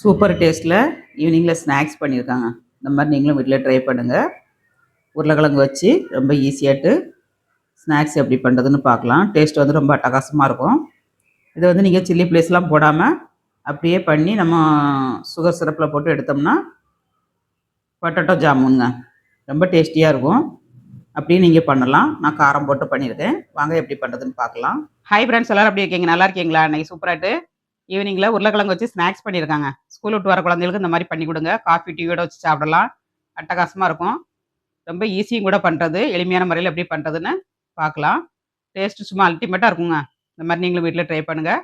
Super டேஸ்ட்டில் ஈவினிங்கில் snacks பண்ணியிருக்காங்க. இந்த மாதிரி நீங்களும் வீட்டில் ட்ரை பண்ணுங்கள் உருளைக்கிழங்கு வச்சு ரொம்ப ஈஸியாகிட்டு ஸ்நாக்ஸ் எப்படி பண்ணுறதுன்னு பார்க்கலாம். டேஸ்ட் வந்து ரொம்ப அட்டகாசமாக இருக்கும். இதை வந்து நீங்கள் சில்லி ப்ளேஸ்லாம் போடாமல் அப்படியே பண்ணி நம்ம சுகர் சிரப்பில் போட்டு எடுத்தோம்னா பொட்டட்டோ ஜாமுனுங்க. ரொம்ப டேஸ்டியாக இருக்கும். அப்படியே நீங்கள் பண்ணலாம். நான் காரம் போட்டு பண்ணியிருக்கேன். வாங்க எப்படி பண்ணுறதுன்னு பார்க்கலாம். ஹை ஃப்ரெண்ட்ஸ் எல்லோரும் அப்படி இருக்கீங்க? நல்லா இருக்கீங்களா? இன்றைக்கி சூப்பராகிட்டு ஈவினிங்கில் உருளைக்கிழங்கு வச்சு ஸ்நாக்ஸ் பண்ணியிருக்காங்க. ஸ்கூல் விட்டு வர குழந்தைகளுக்கு இந்த மாதிரி பண்ணி கொடுங்க. காஃபி டீயோட வச்சு சாப்பிடலாம். அட்டகாசமாக இருக்கும். ரொம்ப ஈஸியும் கூட பண்ணுறது எளிமையான முறையில் எப்படி பண்ணுறதுன்னு பார்க்கலாம். டேஸ்ட்டு சும்மா அல்டிமேட்டாக இருக்குங்க. இந்த மாதிரி நீங்களும் வீட்டில் ட்ரை பண்ணுங்கள்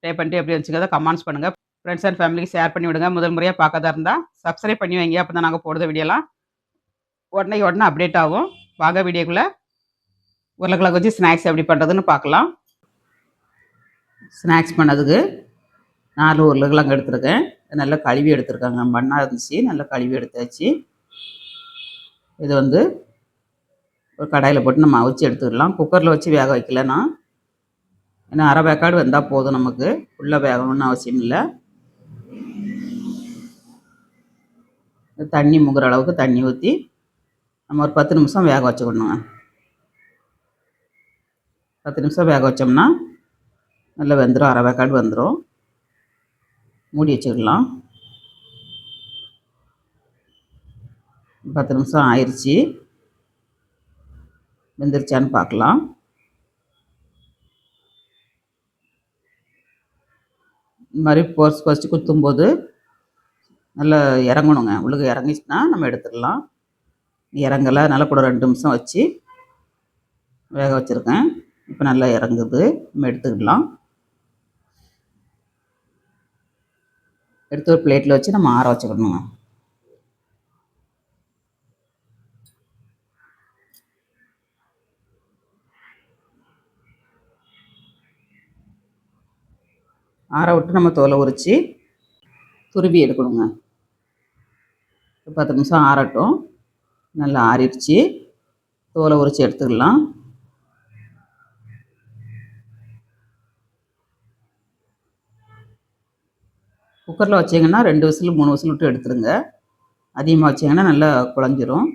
ட்ரை பண்ணிட்டு எப்படி வச்சுக்கிறத கமெண்ட்ஸ் பண்ணுங்கள் ஃப்ரெண்ட்ஸ் அண்ட் ஃபேமிலிக்கு ஷேர் பண்ணி விடுங்க. முதல் முறையாக பார்க்கறதா இருந்தால் சப்ஸ்கிரைப் பண்ணி வைங்க. அப்போ தான் நாங்கள் போடுற வீடியோலாம் உடனே உடனே அப்டேட் ஆகும். வாங்க வீடியோக்குள்ளே உருளைக்கிழங்கு வச்சு ஸ்நாக்ஸ் எப்படி பண்ணுறதுன்னு பார்க்கலாம். ஸ்நாக்ஸ் பண்ணதுக்கு நாலு உருளைக்கிழங்கு எடுத்துருக்கேன். நல்லா கழுவி எடுத்துருக்காங்க. மண்ணாக இருந்துச்சு. நல்லா கழுவி எடுத்தாச்சு. இது வந்து ஒரு கடாயில் போட்டு நம்ம அவிச்சு எடுத்துக்கலாம் குக்கரில் வச்சு வேக வைக்கலன்னா ஏன்னா அரை வேக்காடு வந்தால் போதும் நமக்கு. ஃபுல்லாக வேகணும்னு அவசியம் இல்லை. தண்ணி முங்குற அளவுக்கு தண்ணி ஊற்றி நம்ம ஒரு பத்து நிமிஷம் வேக வச்சுக்கணுங்க. பத்து நிமிஷம் வேக வச்சோம்னா நல்லா வெந்துடும் அரை வேக்காடு வந்துடும் மூடி வச்சிடலாம். பத்து நிமிஷம் ஆயிடுச்சு வெந்துருச்சான்னு பார்க்கலாம். இந்த மாதிரி பொறிச்சு பொறிச்சு குத்தும்போது நல்லா இறங்கணுங்க. உள்ளுக்கு இறங்கிச்சுன்னா நம்ம எடுத்துடலாம். இறங்கலை நல்லா கூட ரெண்டு நிமிஷம் வச்சு வேக வச்சுருக்கேன். இப்போ நல்லா இறங்குது. நம்ம எடுத்துக்கலாம். எடுத்து ஒரு பிளேட்டில் வச்சு நம்ம ஆற வச்சுக்கணுங்க. ஆற விட்டு நம்ம தோலை உரித்து துருவி எடுக்கணுங்க. பத்து நிமிஷம் ஆறட்டும். நல்லா ஆறிடுச்சு. தோலை உரித்து எடுத்துக்கலாம் குக்கரில் வச்சிங்கன்னா ரெண்டு விசில் மூணு விசில் விட்டு எடுத்துருங்க அதிகமாக வச்சிங்கன்னா நல்லா குழஞ்சிரும்.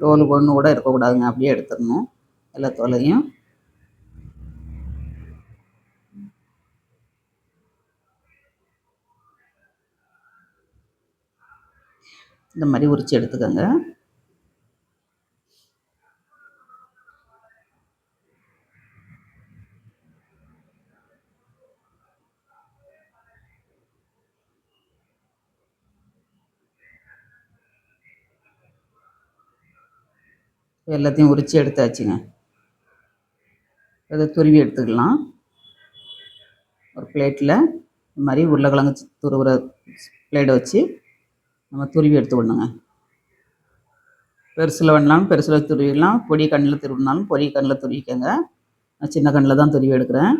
தோல் ஒன்று கூட இருக்கக்கூடாதுங்க. அப்படியே எடுத்துடணும். எல்லா தோலையும். இந்த மாதிரி உரித்து எடுத்துக்கோங்க. எல்லாத்தையும் உரித்து எடுத்தாச்சுங்க. அதை துருவி எடுத்துக்கலாம். ஒரு பிளேட்டில் இந்த மாதிரி உருளைக்கிழங்கு துருவுற பிளேட்டை வச்சு நம்ம துருவி எடுத்துக்கணுங்க. பெருசில் வேணாலும் பெருசில் துருவிடலாம். பொடி கண்ணில் துருவினாலும் பொடி கண்ணில் துருவிக்கங்க. நான் சின்ன கண்ணில் தான் துருவி எடுக்கிறேன்.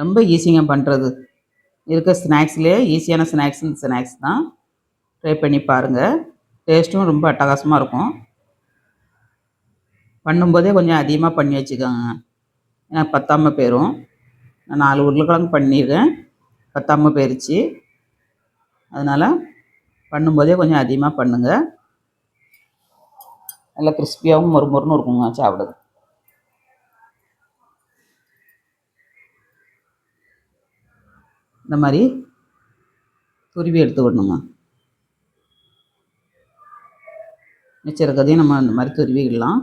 ரொம்ப ஈஸிங்க பண்ணுறது இருக்க ஸ்நாக்ஸ்லேயே ஈஸியான ஸ்நாக்ஸ் இந்த ஸ்நாக்ஸ் தான். ட்ரை பண்ணி பாருங்கள் டேஸ்ட்டும் ரொம்ப அட்டகாசமாக இருக்கும். பண்ணும்போதே கொஞ்சம் அதிகமாக பண்ணி வச்சுக்கோங்க. ஏன்னா பத்தாமல் போயிடும் நான் நாலு உருளைக்கிழங்கு பண்ணியிருக்கேன். பத்தாமல் போயிடுச்சு அதனால் பண்ணும்போதே கொஞ்சம் அதிகமாக பண்ணுங்கள் நல்லா கிறிஸ்பியாகவும் மொறு மொறுன்னு இருக்குங்க சாப்பிடுது இந்த மாதிரி துருவி எடுத்துக்கணுங்க மிச்சம் இருக்கிறதையும் நம்ம இந்த மாதிரி துருவிடலாம்.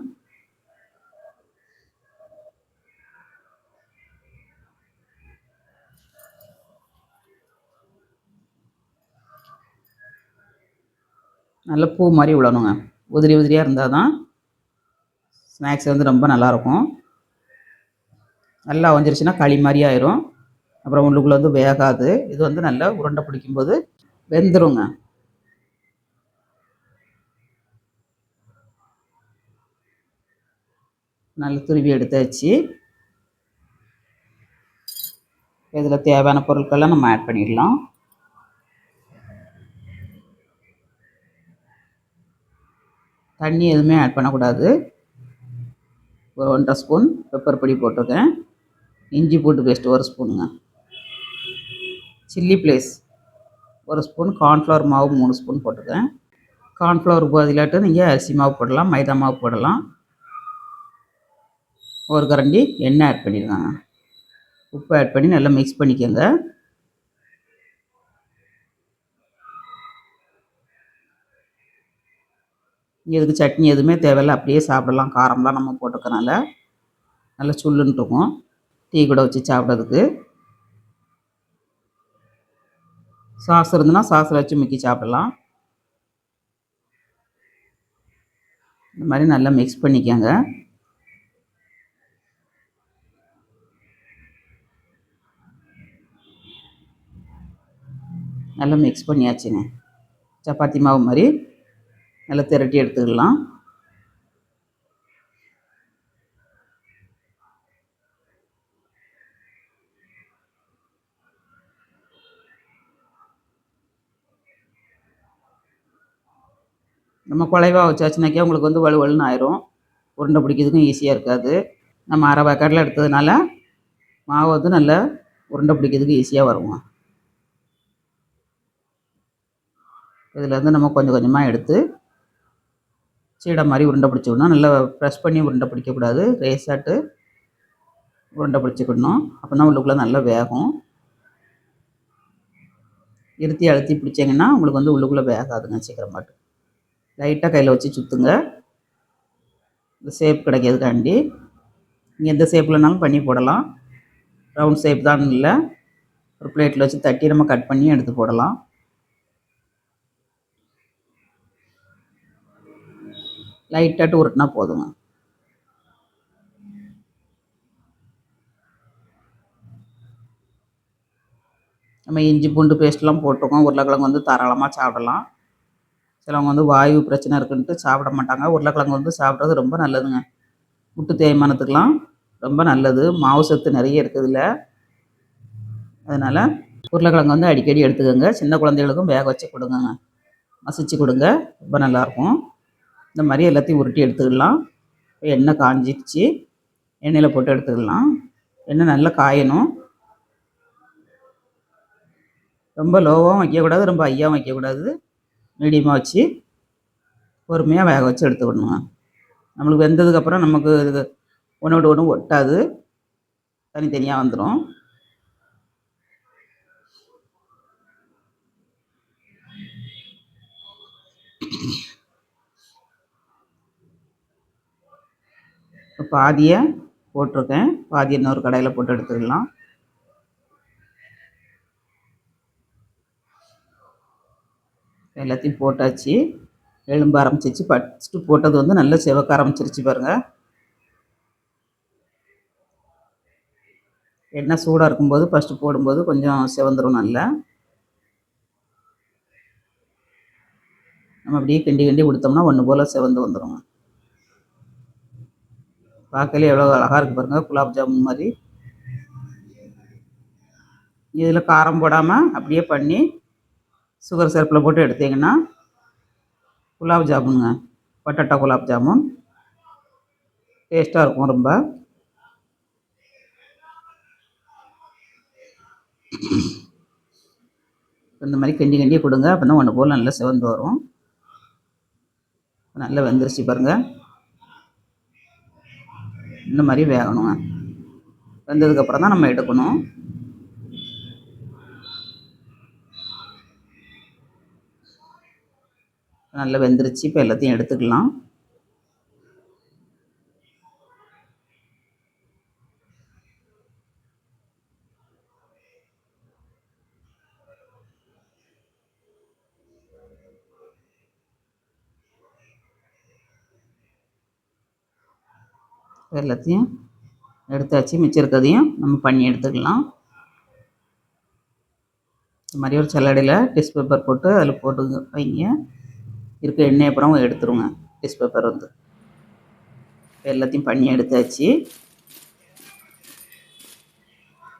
நல்ல பூ மாதிரி விடணுங்க. உதிரி உதிரியாக இருந்தால் தான் ஸ்நாக்ஸ் வந்து ரொம்ப நல்லாயிருக்கும் நல்லா வந்துருச்சுன்னா களி மாதிரி ஆயிரும். அப்புறம் உள்ளுக்குள்ளே வந்து வேகாது. இது வந்து நல்லா உருண்டை பிடிக்கும்போது வெந்துருங்க. நல்லா துருவி எடுத்தாச்சு. இதில் தேவையான பொருட்கள்லாம் நம்ம ஆட் பண்ணிடலாம். தண்ணி எதுவுமே ஆட் பண்ணக்கூடாது. ஒரு ஒன்றரை ஸ்பூன் பெப்பர் பொடி போட்டிருக்கேன். இஞ்சி பூண்டு பேஸ்ட்டு ஒரு ஸ்பூனுங்க சில்லி ப்ளேஸ். ஒரு ஸ்பூன் கார்ன்ஃப்ளவர் மாவு மூணு ஸ்பூன் போட்டுக்கேன் கார்ன்ஃப்ளவர் பதிலாட்டு நீங்கள் அரிசி மாவு போடலாம் மைதா மாவு போடலாம். ஒரு கரண்டி எண்ணெய் ஆட் பண்ணிடுங்க உப்பு ஆட் பண்ணி நல்லா மிக்ஸ் பண்ணிக்கோங்க. இதுக்கு சட்னி எதுவுமே தேவையில்லை அப்படியே சாப்பிடலாம். காரம்லாம் நம்ம போட்டுக்கனால நல்லா சுள்ளுன்னு டீ கூட வச்சு சாப்பிட்றதுக்கு. சாஸ் இருந்ததுன்னா சாஸில் வச்சு முக்கி சாப்பிடலாம். இந்த மாதிரி நல்லா மிக்ஸ் பண்ணிக்கோங்க. நல்லா மிக்ஸ் பண்ணியாச்சுங்க. சப்பாத்தி மாவு மாதிரி நல்லா திரட்டி எடுத்துக்கலாம். நம்ம குலைவாக வச்சாச்சுனாக்கே உங்களுக்கு வந்து வலுவலுன்னு ஆயிரும். உருண்டை பிடிக்கிறதுக்கும் ஈஸியாக இருக்காது. நம்ம அரை வேக்காட்டில் எடுத்ததுனால மாவு வந்து நல்லா உருண்டை பிடிக்கிறதுக்கு ஈஸியாக வருங்க இதுலேருந்து நம்ம கொஞ்சம் கொஞ்சமாக எடுத்து சீடை மாதிரி உருண்டை பிடிச்சிக்கணும். நல்லா ப்ரெஸ் பண்ணி உருண்டை பிடிக்கக்கூடாது. ரேஸாட்டு உருண்டை பிடிச்சிக்கணும். அப்போ தான் உள்ளுக்குள்ளே நல்லா வேகும். இருத்தி அழுத்தி பிடிச்சிங்கன்னா உங்களுக்கு வந்து உள்ளுக்குள்ளே வேகாதுங்க சீக்கிரமாட்டு. லைட்டாக கையில் வச்சு சுற்றுங்க இந்த ஷேப் கிடைக்கிறதுக்காண்டி. நீங்கள் எந்த ஷேப்லனாலும் பண்ணி போடலாம். ரவுண்ட் ஷேப் தான் இல்லை. ஒரு பிளேட்டில் வச்சு தட்டி நம்ம கட் பண்ணி எடுத்து போடலாம். லைட்டாட்டு உருட்டினா போதுங்க. நம்ம இஞ்சி பூண்டு பேஸ்ட்லாம் போட்டிருக்கோம். உருளைக்கிழங்கு வந்து தாராளமாக சாப்பிடலாம். சிலவங்க வந்து வாயு பிரச்சனை இருக்குன்ட்டு சாப்பிட மாட்டாங்க. உருளைக்கிழங்கு வந்து சாப்பிட்றது ரொம்ப நல்லதுங்க. முட்டு தேய்மானத்துக்கெலாம் ரொம்ப நல்லது. மாவு சத்து நிறைய இருக்குதுல்ல. அதனால் உருளைக்கிழங்கு வந்து அடிக்கடி எடுத்துக்கோங்க. சின்ன குழந்தைகளுக்கும் வேக வச்சு கொடுங்கங்க. மசிச்சு கொடுங்க. ரொம்ப நல்லாயிருக்கும். இந்த மாதிரி எல்லாத்தையும் உருட்டி எடுத்துக்கலாம். எண்ணெய் காஞ்சிடுச்சு எண்ணெயில் போட்டு எடுத்துக்கலாம். எண்ணெய் நல்லா காயணும். ரொம்ப லோவாகவும் வைக்கக்கூடாது. ரொம்ப ஐயாவும் வைக்கக்கூடாது. மீடியமாக வச்சு பொறுமையாக வேக வச்சு எடுத்துக்கணுங்க. நம்மளுக்கு வெந்ததுக்கப்புறம் நமக்கு இது ஒன்றோடு ஒன்று ஒட்டாது. தனித்தனியாக வந்துடும் இப்போ பாதியை போட்டிருக்கேன். பாதி இன்னொரு கடையில் போட்டு எடுத்துக்கலாம். எல்லாத்தையும் போட்டாச்சு. எலும்ப ஆரம்பிச்சிச்சு ஃபஸ்ட்டு போட்டது வந்து நல்லா செவக்க ஆரம்பிச்சிருச்சு பாருங்கள் எண்ணெய் சூடாக இருக்கும்போது ஃபஸ்ட்டு போடும்போது கொஞ்சம் செவந்துடும் நல்லா. நம்ம அப்படியே கிண்டி கிண்டி கொடுத்தோம்னா ஒன்று போல் செவந்து வந்துடும் பார்க்கலே எவ்வளோ அழகாக இருக்குது பாருங்கள் குலாப் ஜாமுன் மாதிரி. இதில் காரம் போடாமல் அப்படியே பண்ணி சுகர் சிரப்பில் போட்டு எடுத்தீங்கன்னா குலாப் ஜாமுனுங்க. பட்டாட்டா குலாப் ஜாமுன். டேஸ்ட்டாக இருக்கும் ரொம்ப. இந்த மாதிரி கெண்டி கிண்டி கொடுங்க. அப்போ தான் ஒன்று போல் நல்லா சிவந்து வரும். நல்லா வெந்துருச்சு பாருங்கள் இந்த மாதிரி வேகணுங்க. வெந்ததுக்கப்புறம் தான் நம்ம எடுக்கணும். நல்லா வெந்துருச்சு. இப்போ எல்லாத்தையும் எடுத்துக்கலாம். எல்லாத்தையும் எடுத்தாச்சு. மிச்சம் இருக்கிறதையும் நம்ம பண்ணி எடுத்துக்கலாம். இந்த மாதிரி ஒரு சல்லடையில் டிஷ் பேப்பர் போட்டு அதில் போட்டு வைங்க. இருக்க எண்ணெய் அப்புறம் எடுத்துருங்க. டெஸ்ட் பேப்பர் வந்து. எல்லாத்தையும் பண்ணி எடுத்தாச்சு.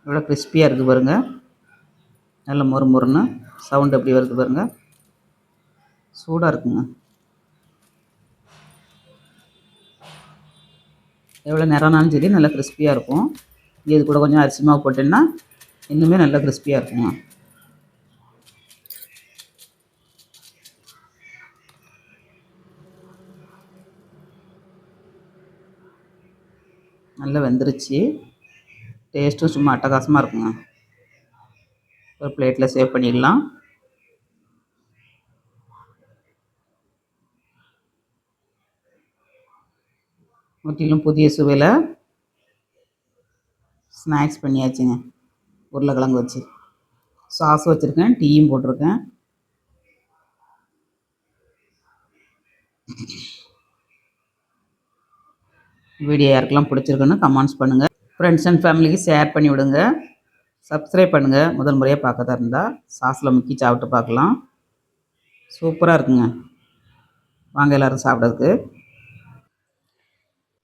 எவ்வளோ கிறிஸ்பியாக இருக்குது பாருங்க. நல்ல மொறு மொறுன்னு சவுண்ட் எப்படி வருது பாருங்கள் சூடாக இருக்குங்க. எவ்வளோ நேரம்னாலும் சரி நல்லா கிறிஸ்பியாக இருக்கும். இது கூட கொஞ்சம் அரிசி போட்டேன்னா இன்னுமே நல்லா கிறிஸ்பியாக இருக்குங்க. நல்லா வெந்துருச்சு. டேஸ்ட்டும் சும்மா அட்டகாசமாக இருக்குங்க. ஒரு பிளேட்டில் சேவ் பண்ணிடலாம். முற்றிலும் புதிய சுவையில். ஸ்நாக்ஸ் பண்ணியாச்சுங்க. உருளைக்கிழங்கு வச்சு. சாஸ் வச்சுருக்கேன். டீயும் போட்டிருக்கேன். வீடியோ யாருக்கெல்லாம் பிடிச்சிருக்குன்னு கமெண்ட்ஸ் பண்ணுங்கள் ஃப்ரெண்ட்ஸ் அண்ட் ஃபேமிலிக்கு ஷேர் பண்ணி விடுங்க. சப்ஸ்கிரைப் பண்ணுங்கள் முதல் முறையாக பார்க்கறதா இருந்தால் சாஸில் முக்கி சாப்பிட்டு பார்க்கலாம். சூப்பராக இருக்குங்க. வாங்க எல்லோரும் சாப்பிட்றதுக்கு.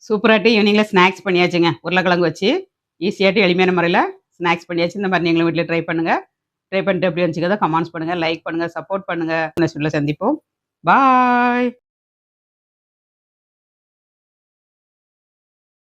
சூப்பராகிட்டு ஈவினிங்கில் ஸ்நாக்ஸ் பண்ணியாச்சுங்க. உருளைக்கிழங்கு வச்சு ஈஸியாகிட்டு எளிமையான முறையில் ஸ்நாக்ஸ் பண்ணியாச்சு. இந்த மாதிரி நீங்களும் வீட்டில் ட்ரை பண்ணுங்கள் ட்ரை பண்ணிட்டு எப்படி வந்துச்சுக்கதோ கமெண்ட்ஸ் பண்ணுங்கள் லைக் பண்ணுங்கள் சப்போர்ட் பண்ணுங்கள் நெக்ஸ்ட் சந்திப்போம். பாய்